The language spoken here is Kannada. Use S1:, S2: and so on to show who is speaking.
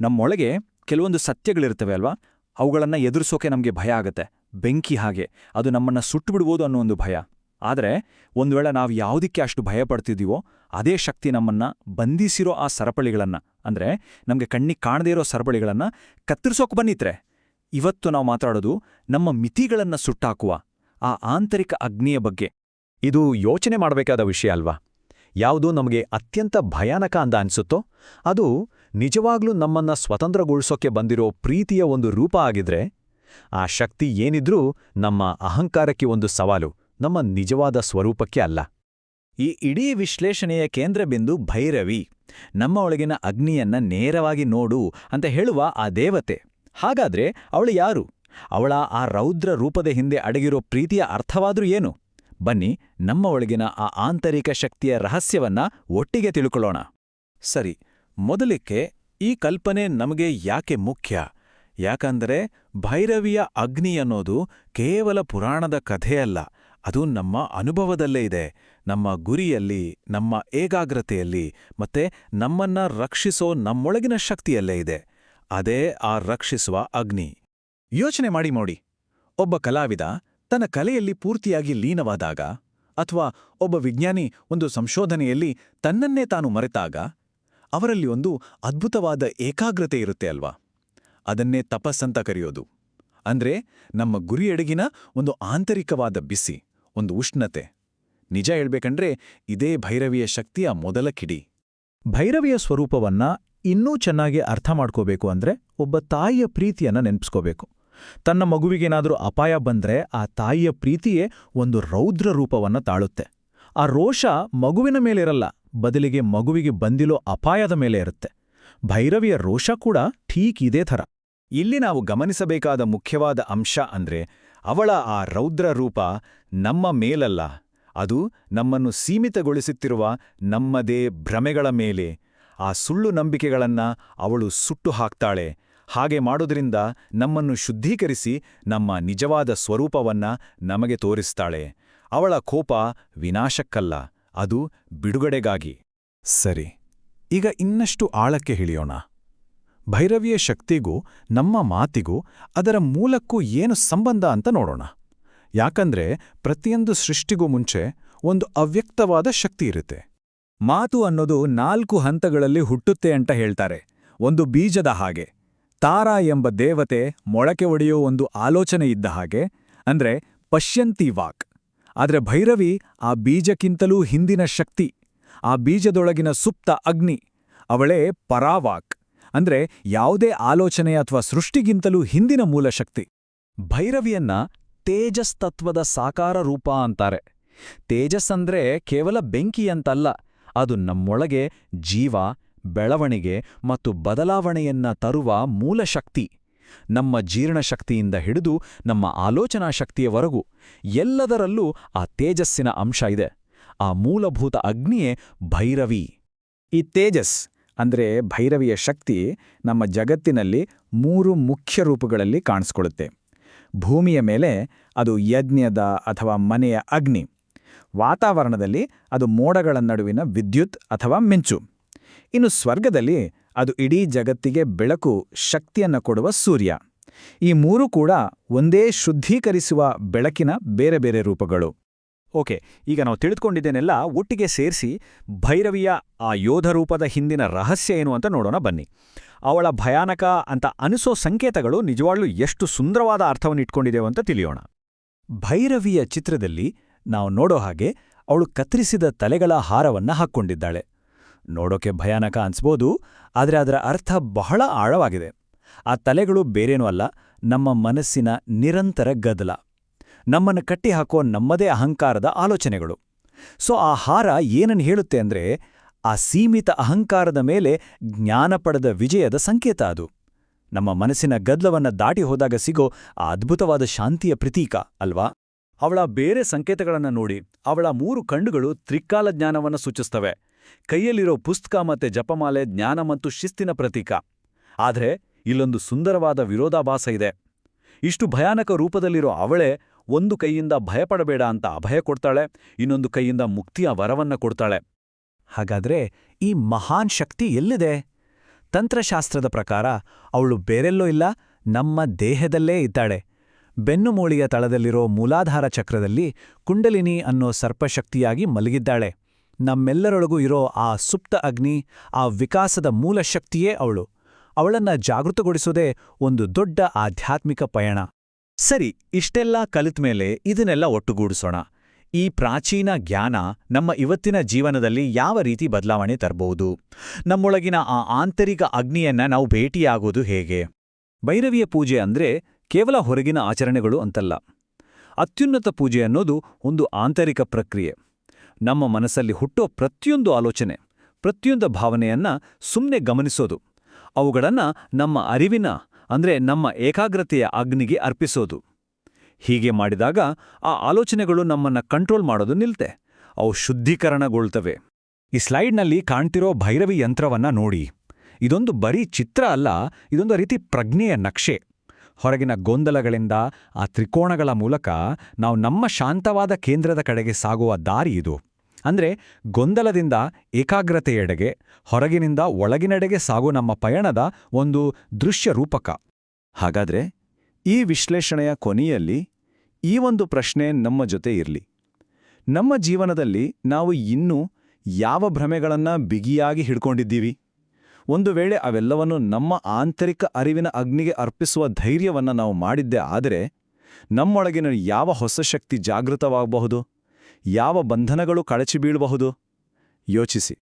S1: ನಮ್ಮೊಳಗೆ ಕೆಲವೊಂದು ಸತ್ಯಗಳಿರ್ತವೆ ಅಲ್ವಾ? ಅವುಗಳನ್ನು ಎದುರಿಸೋಕೆ ನಮಗೆ ಭಯ ಆಗತ್ತೆ. ಬೆಂಕಿ ಹಾಗೆ. ಅದು ನಮ್ಮನ್ನ ಸುಟ್ಟುಬಿಡ್ಬೋದು ಅನ್ನೋ ಒಂದು ಭಯ. ಆದರೆ ಒಂದು ವೇಳೆ ನಾವು ಯಾವುದಕ್ಕೆ ಅಷ್ಟು ಭಯ ಪಡ್ತಿದ್ದೀವೋ ಅದೇ ಶಕ್ತಿ ನಮ್ಮನ್ನ ಬಂಧಿಸಿರೋ ಆ ಸರಪಳಿಗಳನ್ನ, ಅಂದ್ರೆ ನಮಗೆ ಕಣ್ಣಿಗೆ ಕಾಣದೇ ಇರೋ ಸರಪಳಿಗಳನ್ನ ಕತ್ತರಿಸೋಕೆ ಬನ್ನಿತ್ರೆ ಇವತ್ತು ನಾವು ಮಾತಾಡೋದು ನಮ್ಮ ಮಿತಿಗಳನ್ನ ಸುಟ್ಟಾಕುವ, ಆ ಆಂತರಿಕ ಅಗ್ನಿಯ ಬಗ್ಗೆ.
S2: ಇದು ಯೋಚನೆ ಮಾಡಬೇಕಾದ ವಿಷಯ ಅಲ್ವಾ? ಯಾವುದು ನಮಗೆ ಅತ್ಯಂತ ಭಯಾನಕ ಅಂತ ಅನಿಸುತ್ತೋ, ಅದು ನಿಜವಾಗ್ಲೂ ನಮ್ಮನ್ನ ಸ್ವತಂತ್ರಗೊಳಿಸೋಕೆ ಬಂದಿರೋ ಪ್ರೀತಿಯ ಒಂದು ರೂಪ ಆಗಿದ್ರೆ, ಆ ಶಕ್ತಿ ಏನಿದ್ರೂ ನಮ್ಮ ಅಹಂಕಾರಕ್ಕೆ ಒಂದು ಸವಾಲು, ನಮ್ಮ ನಿಜವಾದ ಸ್ವರೂಪಕ್ಕೆ ಅಲ್ಲ.
S1: ಈ ಇಡೀ ವಿಶ್ಲೇಷಣೆಯ ಕೇಂದ್ರಬಿಂದು ಭೈರವಿ, ನಮ್ಮ ಒಳಗಿನ ಅಗ್ನಿಯನ್ನ ನೇರವಾಗಿ ನೋಡು ಅಂತ ಹೇಳುವ ಆ ದೇವತೆ. ಹಾಗಾದ್ರೆ ಅವಳು ಯಾರು? ಅವಳ ಆ ರೌದ್ರ ರೂಪದ ಹಿಂದೆ ಅಡಗಿರೋ ಪ್ರೀತಿಯ ಅರ್ಥವಾದ್ರೂ ಏನು? ಬನ್ನಿ, ನಮ್ಮ ಒಳಗಿನ ಆ ಆಂತರಿಕ ಶಕ್ತಿಯ ರಹಸ್ಯವನ್ನ ಒಟ್ಟಿಗೆ ತಿಳ್ಕೊಳ್ಳೋಣ. ಸರಿ ಮೊದಲಿಕ್ಕೆ ಈ ಕಲ್ಪನೆ ನಮಗೆ ಯಾಕೆ ಮುಖ್ಯ? ಯಾಕಂದರೆ ಭೈರವಿಯ ಅಗ್ನಿ ಅನ್ನೋದು ಕೇವಲ ಪುರಾಣದ ಕಥೆಯಲ್ಲ, ಅದು ನಮ್ಮ ಅನುಭವದಲ್ಲೇ ಇದೆ. ನಮ್ಮ ಗುರಿಯಲ್ಲಿ, ನಮ್ಮ ಏಕಾಗ್ರತೆಯಲ್ಲಿ ಮತ್ತೆ ನಮ್ಮನ್ನ ರಕ್ಷಿಸೋ ನಮ್ಮೊಳಗಿನ ಶಕ್ತಿಯಲ್ಲೇ ಇದೆ. ಅದೇ ಆ ರಕ್ಷಿಸುವ ಅಗ್ನಿ. ಯೋಚನೆ ಮಾಡಿ ನೋಡಿ. ಒಬ್ಬ ಕಲಾವಿದ ತನ್ನ ಕಲೆಯಲ್ಲಿ ಪೂರ್ತಿಯಾಗಿ ಲೀನವಾದಾಗ ಅಥವಾ ಒಬ್ಬ ವಿಜ್ಞಾನಿ ಒಂದು ಸಂಶೋಧನೆಯಲ್ಲಿ ತನ್ನನ್ನೇ ತಾನು ಮರೆತಾಗ ಅವರಲ್ಲಿ ಒಂದು ಅದ್ಭುತವಾದ ಏಕಾಗ್ರತೆ ಇರುತ್ತೆ ಅಲ್ವಾ? ಅದನ್ನೇ ತಪಸ್ಸಂತ ಕರೆಯೋದು. ಅಂದ್ರೆ ನಮ್ಮ ಗುರಿಯೆಡೆಗಿನ ಒಂದು ಆಂತರಿಕವಾದ ಬಿಸಿ, ಒಂದು ಉಷ್ಣತೆ. ನಿಜ ಹೇಳ್ಬೇಕಂದ್ರೆ ಇದೇ ಭೈರವಿಯ ಶಕ್ತಿಯ ಮೊದಲ ಕಿಡಿ. ಭೈರವಿಯ ಸ್ವರೂಪವನ್ನ ಇನ್ನೂ ಚೆನ್ನಾಗಿ ಅರ್ಥ ಮಾಡ್ಕೋಬೇಕು ಅಂದ್ರೆ ಒಬ್ಬ ತಾಯಿಯ ಪ್ರೀತಿಯನ್ನ ನೆನಪಿಸ್ಕೋಬೇಕು. ತನ್ನ ಮಗುವಿಗೇನಾದರೂ ಅಪಾಯ ಬಂದ್ರೆ ಆ ತಾಯಿಯ ಪ್ರೀತಿಯೇ ಒಂದು ರೌದ್ರ ರೂಪವನ್ನ ತಾಳುತ್ತೆ. ಆ ರೋಷ ಮಗುವಿನ ಮೇಲಿರಲ್ಲ. ಬದಲಿಗೆ ಮಗುವಿಗೆ ಬಂದಿಲೋ ಅಪಾಯದ ಮೇಲೆ ಇರುತ್ತೆ. ಭೈರವಿಯ ರೋಷ ಕೂಡ ಠೀಕ್ ಇದೇ ಥರ. ಇಲ್ಲಿ ನಾವು ಗಮನಿಸಬೇಕಾದ ಮುಖ್ಯವಾದ ಅಂಶ ಅಂದ್ರೆ ಅವಳ ಆ ರೌದ್ರ ರೂಪ ನಮ್ಮ ಮೇಲಲ್ಲ, ಅದು ನಮ್ಮನ್ನು ಸೀಮಿತಗೊಳಿಸುತ್ತಿರುವ ನಮ್ಮದೇ ಭ್ರಮೆಗಳ ಮೇಲೆ, ಆ ಸುಳ್ಳು ನಂಬಿಕೆಗಳನ್ನ ಅವಳು ಸುಟ್ಟು ಹಾಕ್ತಾಳೆ. ಹಾಗೆ ಮಾಡೋದ್ರಿಂದ ನಮ್ಮನ್ನು ಶುದ್ಧೀಕರಿಸಿ ನಮ್ಮ ನಿಜವಾದ ಸ್ವರೂಪವನ್ನ ನಮಗೆ ತೋರಿಸ್ತಾಳೆ. ಅವಳ ಕೋಪ ವಿನಾಶಕ್ಕಲ್ಲ. ಅದು ಬಿಡುಗಡೆಗಾಗಿ. ಸರಿ, ಈಗ ಇನ್ನಷ್ಟು ಆಳಕ್ಕೆ ಹಿಳಿಯೋಣ ಭೈರವಿಯ ಶಕ್ತಿಗೂ, ನಮ್ಮ ಮಾತಿಗೂ, ಅದರ ಮೂಲಕ್ಕೂ ಏನು ಸಂಬಂಧ ಅಂತ ನೋಡೋಣ. ಯಾಕಂದ್ರೆ, ಪ್ರತಿಯೊಂದು ಸೃಷ್ಟಿಗೂ ಮುಂಚೆ ಒಂದು ಅವ್ಯಕ್ತವಾದ ಶಕ್ತಿ ಇರುತ್ತೆ. ಮಾತು ಅನ್ನೋದು ನಾಲ್ಕು ಹಂತಗಳಲ್ಲಿ ಹುಟ್ಟುತ್ತೆ ಅಂತ ಹೇಳ್ತಾರೆ. ಒಂದು ಬೀಜದ ಹಾಗೆ. ತಾರ ಎಂಬ ದೇವತೆ ಮೊಳಕೆ ಒಡೆಯೋ ಒಂದು ಆಲೋಚನೆ ಇದ್ದ ಹಾಗೆ, ಅಂದ್ರೆ ಪಶ್ಯಂತಿ ವಾಕ್. ಆದ್ರೆ ಭೈರವಿ ಆ ಬೀಜಕ್ಕಿಂತಲೂ ಹಿಂದಿನ ಶಕ್ತಿ, ಆ ಬೀಜದೊಳಗಿನ ಸುಪ್ತ ಅಗ್ನಿ, ಅವಳೇ ಪರಾವಾಕ್. ಅಂದ್ರೆ ಯಾವುದೇ ಆಲೋಚನೆ ಅಥವಾ ಸೃಷ್ಟಿಗಿಂತಲೂ ಹಿಂದಿನ ಮೂಲ ಶಕ್ತಿ. ಭೈರವಿಯನ್ನ ತೇಜಸ್ ತತ್ವದ ಸಾಕಾರ ರೂಪ ಅಂತಾರೆ. ತೇಜಸ್ ಅಂದ್ರೆ ಕೇವಲ ಬೆಂಕಿ ಅಂತಲ್ಲ, ಅದು ನಮ್ಮೊಳಗೆ ಜೀವ, ಬೆಳವಣಿಗೆ ಮತ್ತು ಬದಲಾವಣೆಯನ್ನ ತರುವ ಮೂಲ ಶಕ್ತಿ. ನಮ್ಮ ಜೀರ್ಣಶಕ್ತಿಯಿಂದ ಹಿಡಿದು ನಮ್ಮ ಆಲೋಚನಾ ಶಕ್ತಿಯವರೆಗೂ ಎಲ್ಲದರಲ್ಲೂ ಆ ತೇಜಸ್ಸಿನ ಅಂಶ ಇದೆ. ಆ ಮೂಲಭೂತ ಅಗ್ನಿಯೇ ಭೈರವಿ. ಈ ತೇಜಸ್ ಅಂದ್ರೆ ಭೈರವಿಯ ಶಕ್ತಿ ನಮ್ಮ ಜಗತ್ತಿನಲ್ಲಿ ಮೂರು ಮುಖ್ಯ ರೂಪಗಳಲ್ಲಿ ಕಾಣಿಸ್ಕೊಳ್ಳುತ್ತೆ. ಭೂಮಿಯ ಮೇಲೆ ಅದು ಯಜ್ಞದ ಅಥವಾ ಮನೆಯ ಅಗ್ನಿ. ವಾತಾವರಣದಲ್ಲಿ ಅದು ಮೋಡಗಳ ನಡುವಿನ ವಿದ್ಯುತ್ ಅಥವಾ ಮಿಂಚು. ಇನ್ನು ಸ್ವರ್ಗದಲ್ಲಿ ಅದು ಇಡೀ ಜಗತ್ತಿಗೆ ಬೆಳಕು ಶಕ್ತಿಯನ್ನು ಕೊಡುವ ಸೂರ್ಯ. ಈ ಮೂರೂ ಕೂಡ ಒಂದೇ ಶುದ್ಧೀಕರಿಸುವ ಬೆಳಕಿನ ಬೇರೆ ಬೇರೆ ರೂಪಗಳು. ಓಕೆ, ಈಗ ನಾವು ತಿಳಿದುಕೊಂಡಿದ್ದೇನೆಲ್ಲ ಒಟ್ಟಿಗೆ ಸೇರಿಸಿ ಭೈರವಿಯ ಆ ಯೋಧ ರೂಪದ ಹಿಂದಿನ ರಹಸ್ಯ ಏನು ಅಂತ ನೋಡೋಣ ಬನ್ನಿ. ಅವಳ ಭಯಾನಕ ಅಂತ ಅನಿಸೋ ಸಂಕೇತಗಳು ನಿಜವಾಗ್ಲೂ ಎಷ್ಟು ಸುಂದರವಾದ ಅರ್ಥವನ್ನು ಇಟ್ಕೊಂಡಿದ್ದೇವೆ ಅಂತ ತಿಳಿಯೋಣ. ಭೈರವಿಯ ಚಿತ್ರದಲ್ಲಿ ನಾವು ನೋಡೋ ಹಾಗೆ ಅವಳು ಕತ್ತರಿಸಿದ ತಲೆಗಳ ಹಾರವನ್ನ ಹಾಕ್ಕೊಂಡಿದ್ದಾಳೆ. ನೋಡೋಕೆ ಭಯಾನಕ ಅನ್ಸ್ಬೋದು, ಆದರೆ ಅದರ ಅರ್ಥ ಬಹಳ ಆಳವಾಗಿದೆ. ಆ ತಲೆಗಳು ಬೇರೇನೂ ಅಲ್ಲ, ನಮ್ಮ ಮನಸ್ಸಿನ ನಿರಂತರ ಗದಲ. ನಮ್ಮನ್ನು ಕಟ್ಟಿಹಾಕೋ ನಮ್ಮದೇ ಅಹಂಕಾರದ ಆಲೋಚನೆಗಳು. ಸೊ, ಆ ಹಾರ ಏನನ್ನು ಹೇಳುತ್ತೆ ಅಂದ್ರೆ, ಆ ಸೀಮಿತ ಅಹಂಕಾರದ ಮೇಲೆ ಜ್ಞಾನ ಪಡೆದ ವಿಜಯದ ಸಂಕೇತ ಅದು. ನಮ್ಮ ಮನಸ್ಸಿನ ಗದ್ಲವನ್ನು ದಾಟಿ ಹೋದಾಗ ಸಿಗೋ ಆ ಅದ್ಭುತವಾದ ಶಾಂತಿಯ ಪ್ರತೀಕ, ಅಲ್ವಾ? ಅವಳ ಬೇರೆ ಸಂಕೇತಗಳನ್ನು ನೋಡಿ ಅವಳ ಮೂರು ಕಣ್ಣುಗಳು ತ್ರಿಕಾಲ ಜ್ಞಾನವನ್ನು ಸೂಚಿಸ್ತವೆ. ಕೈಯಲ್ಲಿರೋ ಪುಸ್ತಕ ಮತ್ತೆ ಜಪಮಾಲೆ ಜ್ಞಾನ ಮತ್ತು ಶಿಸ್ತಿನ ಪ್ರತೀಕ. ಆದ್ರೆ ಇಲ್ಲೊಂದು ಸುಂದರವಾದ ವಿರೋಧಾಭಾಸ ಇದೆ. ಇಷ್ಟು ಭಯಾನಕ ರೂಪದಲ್ಲಿರೋ ಅವಳೇ ಒಂದು ಕೈಯಿಂದ ಭಯಪಡಬೇಡ ಅಂತ ಅಭಯ ಕೊಡ್ತಾಳೆ, ಇನ್ನೊಂದು ಕೈಯಿಂದ ಮುಕ್ತಿಯ ವರವನ್ನ ಕೊಡ್ತಾಳೆ. ಹಾಗಾದ್ರೆ ಈ ಮಹಾನ್ ಶಕ್ತಿ ಎಲ್ಲಿದೆ? ತಂತ್ರಶಾಸ್ತ್ರದ ಪ್ರಕಾರ ಅವಳು ಬೇರೆಲ್ಲೋ ಇಲ್ಲ, ನಮ್ಮ ದೇಹದಲ್ಲೇ ಇದ್ದಾಳೆ. ಬೆನ್ನುಮೂಳಿಯ ತಳದಲ್ಲಿರೋ ಮೂಲಾಧಾರ ಚಕ್ರದಲ್ಲಿ ಕುಂಡಲಿನಿ ಅನ್ನೋ ಸರ್ಪಶಕ್ತಿಯಾಗಿ ಮಲಗಿದ್ದಾಳೆ. ನಮ್ಮೆಲ್ಲರೊಳಗೂ ಇರೋ ಆ ಸುಪ್ತ ಅಗ್ನಿ, ಆ ವಿಕಾಸದ ಮೂಲ ಶಕ್ತಿಯೇ ಅವಳು. ಅವಳನ್ನ ಜಾಗೃತಗೊಳಿಸೋದೇ ಒಂದು ದೊಡ್ಡ ಆಧ್ಯಾತ್ಮಿಕ ಪಯಣ. ಸರಿ, ಇಷ್ಟೆಲ್ಲ ಕಲಿತ್ಮೇಲೆ ಇದನ್ನೆಲ್ಲ ಒಟ್ಟುಗೂಡಿಸೋಣ. ಈ ಪ್ರಾಚೀನ ಜ್ಞಾನ ನಮ್ಮ ಇವತ್ತಿನ ಜೀವನದಲ್ಲಿ ಯಾವ ರೀತಿ ಬದಲಾವಣೆ ತರಬಹುದು ನಮ್ಮೊಳಗಿನ ಆ ಆಂತರಿಕ ಅಗ್ನಿಯನ್ನ ನಾವು ಭೇಟಿಯಾಗೋದು ಹೇಗೆ? ಭೈರವಿಯ ಪೂಜೆ ಅಂದ್ರೆ ಕೇವಲ ಹೊರಗಿನ ಆಚರಣೆಗಳು ಅಂತಲ್ಲ. ಅತ್ಯುನ್ನತ ಪೂಜೆ ಅನ್ನೋದು ಒಂದು ಆಂತರಿಕ ಪ್ರಕ್ರಿಯೆ. ನಮ್ಮ ಮನಸ್ಸಲ್ಲಿ ಹುಟ್ಟೋ ಪ್ರತಿಯೊಂದು ಆಲೋಚನೆ, ಪ್ರತಿಯೊಂದು ಭಾವನೆಯನ್ನ ಸುಮ್ಮನೆ ಗಮನಿಸೋದು. ಅವುಗಳನ್ನ ನಮ್ಮ ಅರಿವಿನ, ಅಂದ್ರೆ ನಮ್ಮ ಏಕಾಗ್ರತೆಯ ಅಗ್ನಿಗೆ ಅರ್ಪಿಸೋದು. ಹೀಗೆ ಮಾಡಿದಾಗ ಆ ಆಲೋಚನೆಗಳು ನಮ್ಮನ್ನ ಕಂಟ್ರೋಲ್ ಮಾಡೋದು ನಿಲ್ತೆ. ಅವು ಶುದ್ಧೀಕರಣಗೊಳ್ತವೆ. ಈ ಸ್ಲೈಡ್ನಲ್ಲಿ ಕಾಣ್ತಿರೋ ಭೈರವಿ ಯಂತ್ರವನ್ನ ನೋಡಿ. ಇದೊಂದು ಬರೀ ಚಿತ್ರ ಅಲ್ಲ, ಇದೊಂದು ರೀತಿ ಪ್ರಜ್ಞೆಯ ನಕ್ಷೆ. ಹೊರಗಿನ ಗೊಂದಲಗಳಿಂದ ಆ ತ್ರಿಕೋಣಗಳ ಮೂಲಕ ನಾವು ನಮ್ಮ ಶಾಂತವಾದ ಕೇಂದ್ರದ ಕಡೆಗೆ ಸಾಗುವ ದಾರಿ ಇದು. ಅಂದ್ರೆ ಗೊಂದಲದಿಂದ ಏಕಾಗ್ರತೆಯೆಡೆಗೆ, ಹೊರಗಿನಿಂದ ಒಳಗಿನೆಡೆಗೆ ಸಾಗು ನಮ್ಮ ಪಯಣದ ಒಂದು ದೃಶ್ಯ ರೂಪಕ. ಹಾಗಾದ್ರೆ ಈ ವಿಶ್ಲೇಷಣೆಯ ಕೊನೆಯಲ್ಲಿ ಈ ಒಂದು ಪ್ರಶ್ನೆ ನಮ್ಮ ಜೊತೆ ಇರಲಿ. ನಮ್ಮ ಜೀವನದಲ್ಲಿ ನಾವು ಇನ್ನೂ ಯಾವ ಭ್ರಮೆಗಳನ್ನು ಬಿಗಿಯಾಗಿ ಹಿಡ್ಕೊಂಡಿದ್ದೀವಿ? ಒಂದು ವೇಳೆ ಅವೆಲ್ಲವನ್ನು ನಮ್ಮ ಆಂತರಿಕ ಅರಿವಿನ ಅಗ್ನಿಗೆ ಅರ್ಪಿಸುವ ಧೈರ್ಯವನ್ನು ನಾವು ಮಾಡಿದ್ದೆ ಆದರೆ ನಮ್ಮೊಳಗಿನ ಯಾವ ಹೊಸ ಶಕ್ತಿ ಜಾಗೃತವಾಗಬಹುದು? ಯಾವ ಬಂಧನಗಳು ಕಳಚಿ ಬೀಳಬಹುದು ಯೋಚಿಸಿ.